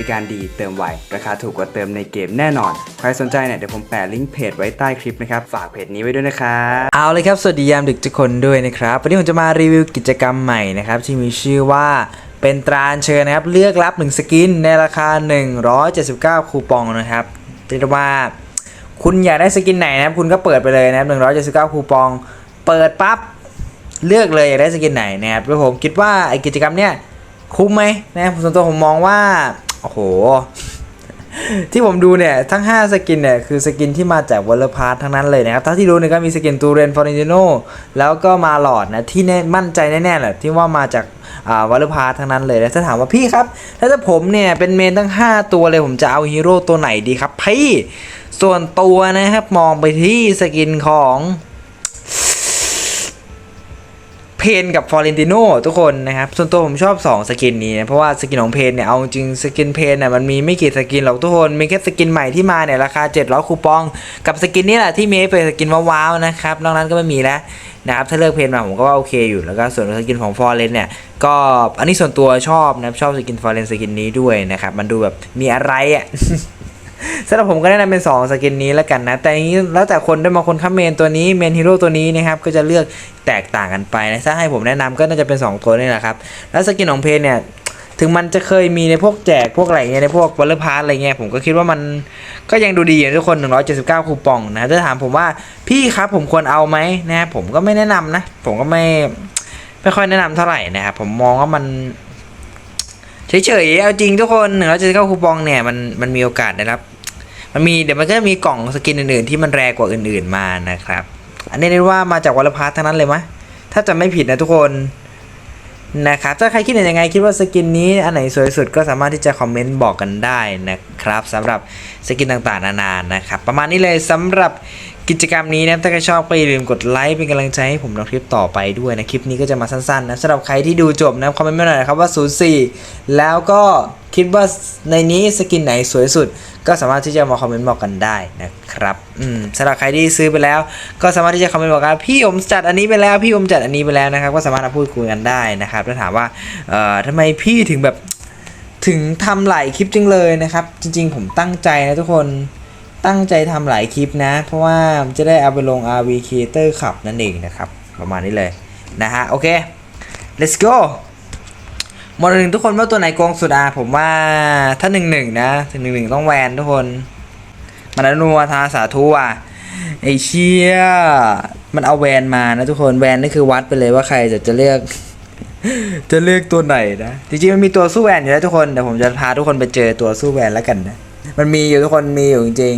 ริการดีเติมไว ราคาถูกกว่าเติมในเกมแน่นอน ใครสนใจเนี่ยเดี๋ยวผมแปะลิงก์เพจไว้ใต้คลิปนะครับ ฝากเพจนี้ไว้ด้วยนะครับเอาเลยครับสวัสดียามดึกทุกคนด้วยนะครับวันนี้ผมจะมารีวิวกิจกรรมใหม่นะครับที่มีชื่อว่าเป็นตราเชิญนะครับเลือกรับ 1 สกินในราคา 179 คูปองนะครับเรียกว่าคุณอยากได้สกินไหนนะครับคุณก็เปิดไปเลยนะครับ179 คูปอง เปิดปั๊บเลือกเลยอยากได้สกินไหนนะครับแล้วผมคิดว่าไอกิจกรรมเนี้ยคุ้มไหมนะครับส่วนตัวผมมองว่า โอ้โห ที่ผมดูเนี่ย ทั้ง 5 สกินเนี่ย คือสกินที่มาจากวอลเลพาร์ททั้งนั้นเลยนะครับถ้าที่รู้เนี่ยก็มีสกินตูเรนฟอร์นิโนแล้วก็มาหลอดนะ ที่แน่มั่นใจแน่ๆแหละที่ว่ามาจากวอลเลพาร์ททั้งนั้นเลยนะถ้าถามว่าพี่ครับ ถ้าจะผมเนี่ยเป็นเมนทั้ง 5 ตัวเลยผมจะเอาฮีโร่ตัวไหนดีครับพี่ส่วนตัวนะครับมองไปที่สกินของ เพนกับฟอร์เรนติโนทุกคนนะครับ ส่วนตัวผมชอบ 2 สกินนี้นะเพราะว่าสกินของเพนเนี่ย เอาจริงสกินเพนเนี่ยมันมีไม่กี่สกินหรอกทุกคน มีแค่สกินใหม่ที่มาเนี่ย ราคา 700 คูปอง กับสกินนี้แหละที่มีเป็นสกินว้าวๆนะครับ นอกนั้นก็ไม่มีแล้วนะครับ ถ้าเลือกเพนมาผมก็ว่าโอเคอยู่ แล้วก็ส่วนสกินของฟอร์เรนเนี่ยก็อันนี้ส่วนตัวชอบนะชอบสกินฟอร์เรนสกินนี้ด้วยนะครับมันดูแบบมีอะไรอะ สำหรับผมก็แนะนำเป็น 2 สกินนี้แล้วกันนะ แต่นี้แล้วแต่คนด้วยบางคนข้าเมนตัวนี้เมนฮีโร่ตัวนี้นะครับก็จะเลือกแตกต่างกันไปนะถ้าให้ผมแนะนำก็น่าจะเป็น 2 ตัวนี่แหละครับ แล้วสกินของเพนเนี่ยถึงมันจะเคยมีในพวกแจกพวกอะไรเงี้ยในพวกวอลเลย์พาร์อะไรเงี้ยผมก็คิดว่ามันก็ยังดูดีอยู่ทุกคน 179 คูปองนะถ้าถามผมว่าพี่ครับผมควรเอาไหมนะผมก็ไม่แนะนำนะ ผมก็ไม่ไม่ค่อยแนะนำเท่าไหร่นะครับผมมองว่ามันเฉยๆเอาจริงทุกคนหนึ่งร้อยเจ็ดสิบเก้าคูปองเนี่ยมันมันมีโอกาสนะครับ มันมีเดี๋ยวมันก็จะมีกล่องสกินอื่นๆที่มันแรงกว่าอื่นๆมานะครับ อันนี้เรียกว่ามาจากวอลพาร์ททั้งนั้นเลยมะถ้าจะไม่ผิดนะทุกคนนะครับถ้าใครคิดเห็นยังไงคิดว่าสกินนี้อันไหนสวยสุดก็สามารถที่จะคอมเมนต์บอกกันได้นะครับสำหรับสกินต่างๆนานานะครับ ประมาณนี้เลยสำหรับกิจกรรมนี้นะถ้าใครชอบก็อย่าลืมกดไลค์เป็นกำลังใจให้ผมในคลิปต่อไปด้วยนะ คลิปนี้ก็จะมาสั้นๆนะสำหรับใครที่ดูจบนะคอมเมนต์มาหน่อยนะครับว่า 04 แล้วก็ คิดว่าในนี้สกินไหนสวยสุด ก็สามารถที่จะมาคอมเมนต์บอกกันได้นะครับอืมสำหรับใครที่ซื้อไปแล้ว ก็สามารถที่จะคอมเมนต์บอกกันพี่ผมจัดอันนี้ไปแล้วพี่ผมจัดอันนี้ไปแล้วนะครับ ก็สามารถมาพูดคุยกันได้นะครับถ้าถามว่าเอ่อทำไมพี่ถึงแบบถึงทำหลายคลิปจังเลยนะครับ จริง ๆ ผมตั้งใจนะทุกคนตั้งใจทำหลายคลิปนะ เพราะว่าจะได้เอาไปลง RV Creator ขับนั่นเองนะครับ ประมาณนี้เลยนะฮะโอเค let's go มดหนึ่งทุกคนว่าตัวไหนโกงสุดอะผมว่าถ้าหนึ่งหนึ่งนะถึงหนึ่งหนึ่งต้องแวนทุกคนมันอนุวาทาสาธุอะไอเชี่ยมันเอาแวนมานะทุกคนแวนนี่คือวัดไปเลยว่าใครจะจะเลือก จะเลือกตัวไหนนะจริงๆมันมีตัวสู้แวนอยู่แล้วทุกคนแต่ผมจะพาทุกคนไปเจอตัวสู้แวนแล้วกันนะมันมีอยู่ทุกคนมีอยู่จริง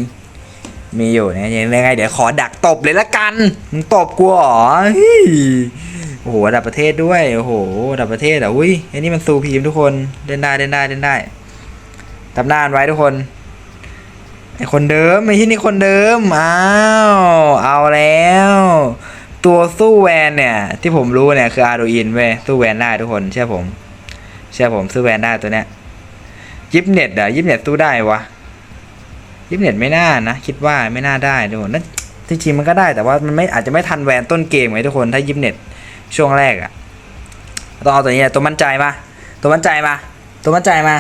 ๆมีอยู่นะยังไงเดี๋ยวขอดักตบเลยละกันมึงตบกูเหรอ โอ้โหระดับประเทศด้วย โอ้โหระดับประเทศอะอุ้ยไอ้นี่มันซูพีมทุกคนเล่นได้เล่นได้เล่นได้ตำนานไว้ทุกคนไอคนเดิมไอที่นี่คนเดิมอ้าวเอาแล้ว ตัวสู้แวนเนี่ย ที่ผมรู้เนี่ยคืออาร์ดูอินเว้ยสู้แวนได้ทุกคนเชื่อผมเชื่อผมสู้แวนได้ตัวเนี้ยยิปเน็ตอะยิปเน็ตสู้ได้วะยิปเน็ตไม่น่านะคิดว่าไม่น่าได้ทุกคนนั่นจริงมันก็ได้แต่ว่ามันไม่อาจจะไม่ทันแวนต้นเกมไงทุกคนถ้ายิปเน็ต ช่วงแรกอะต้องเอาตัวนี้แหละตัวมั่นใจมา ตัวมั่นใจมา ตัวมั่นใจมา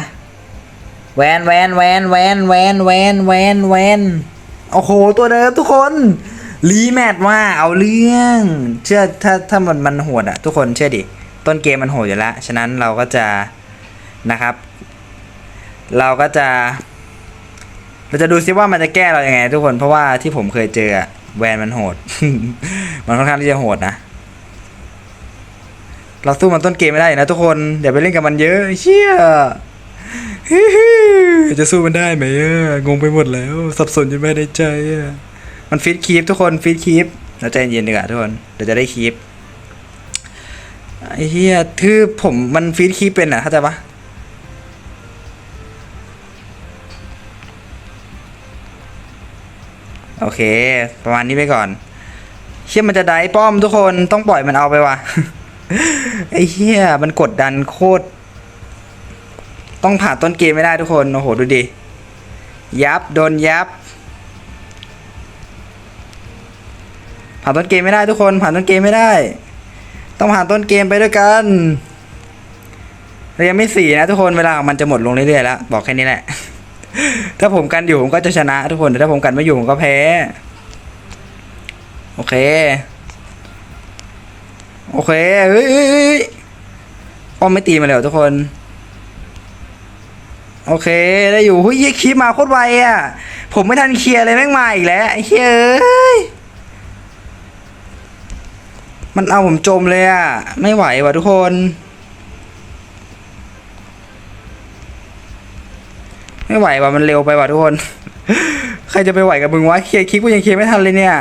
แวนแวนแวนแวนแวนแวนแวนแวนโอ้โห ตัวเดิมทุกคนรีแมทว่าเอาเรื่อง เชื่อถ้าถ้ามันมันโหดอะทุกคนเชื่อดิ ต้นเกมมันโหดอยู่แล้ว ฉะนั้นเราก็จะนะครับ เราก็จะ เราจะดูซิว่ามันจะแก้เรายัางไง ทุกคนเพราะว่าที่ผมเคยเจออะแวนมันโหด มันค่อนข้างที่จะโหดนะ เราสู้มันต้นเกมไม่ได้นะทุกคนอย่าไปเล่นกับมันเยอะเชี่ยจะสู้มันได้ไหมงงไปหมดแล้ว สับสนจนไม่ได้ใจมันฟีดคีปทุกคนฟีดคีปเราใจเย็นดีกว่าทุกคนเดี๋ยวจะได้คีปไอ้เหี้ยคือผมมันฟีดคีปเป็นอะเข้าใจปะโอเค ประมาณนี้ไปก่อน เชี่ยมันจะได้ป้อมทุกคนต้องปล่อยมันเอาไปว่ะ ไอ้เหี้ยมันกดดันโคตร ต้องผ่านต้นเกมไม่ได้ทุกคน โอ้โห ดูดิ ยับ โดนยับ ผ่านต้นเกมไม่ได้ทุกคน ผ่านต้นเกมไม่ได้ ต้องผ่านต้นเกมไปด้วยกันเรายังไม่สี่นะทุกคนเวลาของมันจะหมดลงเรื่อยๆแล้ว บอกแค่นี้แหละ ถ้าผมกันอยู่ผมก็จะชนะทุกคนแต่ถ้าผมกันไม่อยู่ผมก็แพ้ โอเค โอเคเฮ้ยเฮ้ยเฮ้ยป้อมไม่ตีมาเลยเหรอทุกคน โอเคได้อยู่หุ้ยเหี้ยคลิปมาโคตรไวอะ ผมไม่ทันเคลียร์เลยแม่งมาอีกแล้วไอ้เฮ้ยเอ้ยมันเอาผมจมเลยอะ ไม่ไหวว่ะทุกคนไม่ไหวว่ะมันเร็วไปว่ะทุกคน ใครจะไปไหวกับมึงวะเคลียร์คลิปกูยังเคลียร์ไม่ทันเลยเนี่ย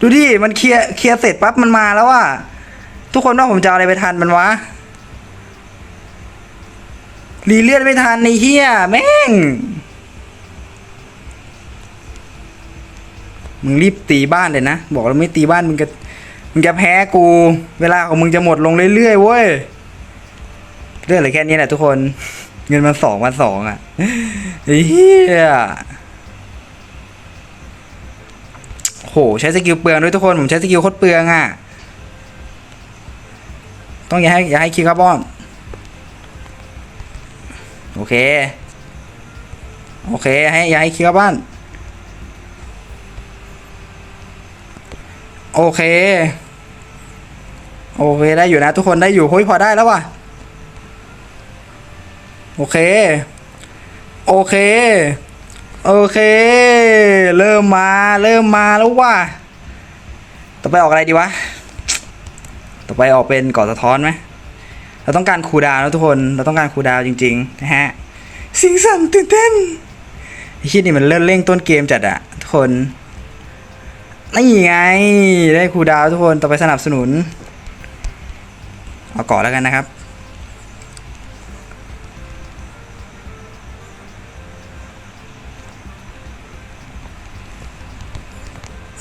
ดูดิ มันเคลียร์เคลียร์เสร็จปั๊บมันมาแล้วอะทุกคนว่าผมจะเอาอะไรไปทันมันวะ รีเลือดไม่ทันในเฮียแม่ง มึงรีบตีบ้านเลยนะ บอกแล้วไม่ตีบ้านมึงจะมึงจะแพ้กู เวลาของมึงจะหมดลงเรื่อยๆเว้ย เรื่องอะไรแค่นี้แหละทุกคน เงินมันสองมันสองอะเฮีย โหใช้สกิลเปลืองด้วยทุกคน ผมใช้สกิลโคตรเปลืองอะ ต้องอย่าให้อย่าให้คิวคาร์บอน โอเค โอเค ให้อย่าให้คิวคาร์บอน โอเค โอเค ได้อยู่นะทุกคนได้อยู่เฮ้ยพอได้แล้วว่ะ โอเค โอเค โอเค เริ่มมาเริ่มมาแล้วว่ะต่อไปออกอะไรดีวะ ต่อไปออกเป็นก่อสะท้อนไหมเราต้องการคูดาวนะทุกคนเราต้องการคูดาวจริงๆนะฮะสิ่งสั่นตื่นเต้นไอ้ชิดนี่มันเลื่อนเร่งต้นเกมจัดอะทุกคนนี่ไงได้คูดาวทุกคนต่อไปสนับสนุน เอาก่อนแล้วกันนะครับ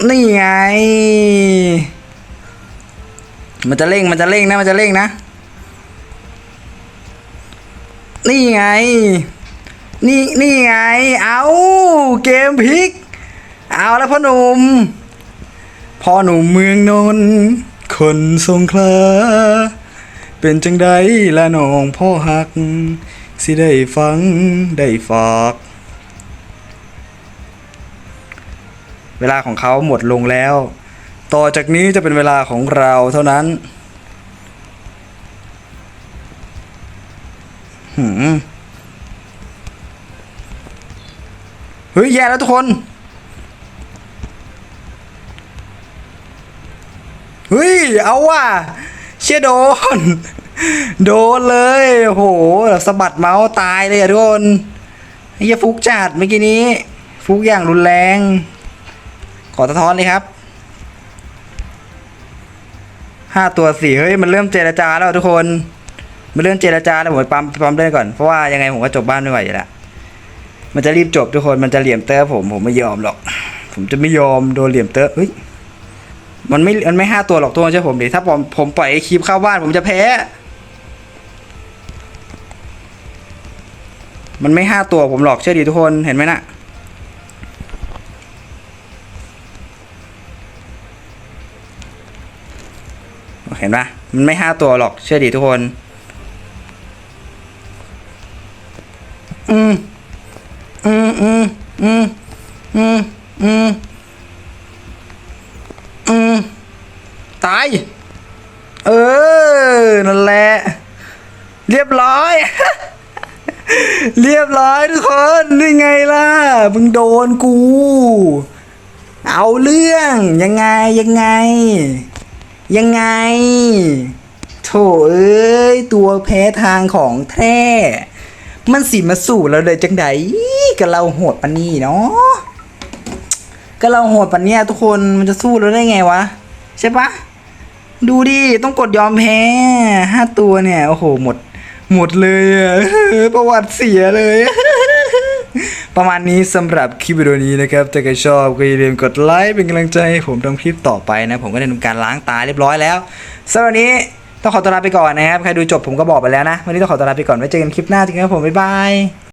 นี่ไง มันจะเร่งมันจะเร่งนะ มันจะเร่งนะ นี่ไง นี่นี่ไง เอาเกมพลิก เอาแล้วพ่อหนุ่มพ่อหนุ่มเมืองนนท์คนสงขลาเป็นจังใดละน้องพ่อหัก สิได้ฟังได้ฝาก เวลาของเขาหมดลงแล้ว ต่อจากนี้จะเป็นเวลาของเราเท่านั้นหืมเฮ้ย แย่แล้วทุกคน เฮ้ย เอาว่ะ เชี่ยโดน โดนเลยโหสะบัดเมาส์ตายเลยอะทุกคนไอ้ยฟุกจัดเมื่อกี้นี้ ฟุกอย่างรุนแรง ขอสะท้อนเลยครับห้าตัวสี่เฮ้ยมันเริ่มเจรจาแล้วทุกคนมันเริ่มเจรจาแล้วผมปั๊มปั๊มเล่นก่อนเพราะว่ายังไงผมก็จบบ้านไม่ไหวอยู่แล้วมันจะรีบจบทุกคนมันจะเหลี่ยมเตอร์ผมผมไม่ยอมหรอก ผมจะไม่ยอมโดนเหลี่ยมเตอร์เฮ้ยมันไม่มันไม่ห้าตัวหรอกตัวใช่ผมดิถ้าผมผมปล่อยไอ้คลิปเข้าบ้านผมจะแพ้มันไม่ห้าตัวผมหรอกเชื่อดีทุกคนเห็นไหมน่ะ เห็นปะมันไม่ห้าตัวหรอกเชื่อดีทุกคน อืมอืมอืมอืมอืมอืมอืมตาย เออ นั่นแหละ เรียบร้อย เรียบร้อยทุกคนนี่ไงล่ะมึงโดนกู เอาเรื่องยังไงยังไง ยังไง โถเอ้ย ตัวแพ้ทางของแท้ มันสิมาสู่เราเลยจังไดกับเราโหดปนนี้เนาะก็เราโหดปนเนี้ยทุกคนมันจะสู้เราได้ไงวะ ใช่ปะดูดิ ต้องกดยอมแพ้ห้าตัวเนี่ย โอ้โหหมด หมดเลยอะประวัติเสียเลย ประมาณนี้สำหรับคลิปวิดีโอนี้นะครับถ้าใครชอบก็อย่าลืมกดไลค์เป็นกำลังใจให้ผมทำคลิปต่อไปนะ ผมก็ได้ทำการล้างตาเรียบร้อยแล้วสำหรับวันนี้ต้องขอตัวลาไปก่อนนะครับ ใครดูจบผมก็บอกไปแล้วนะ วันนี้ต้องขอตัวลาไปก่อนไว้เจอกันคลิปหน้าจริงครับผม บ๊ายบาย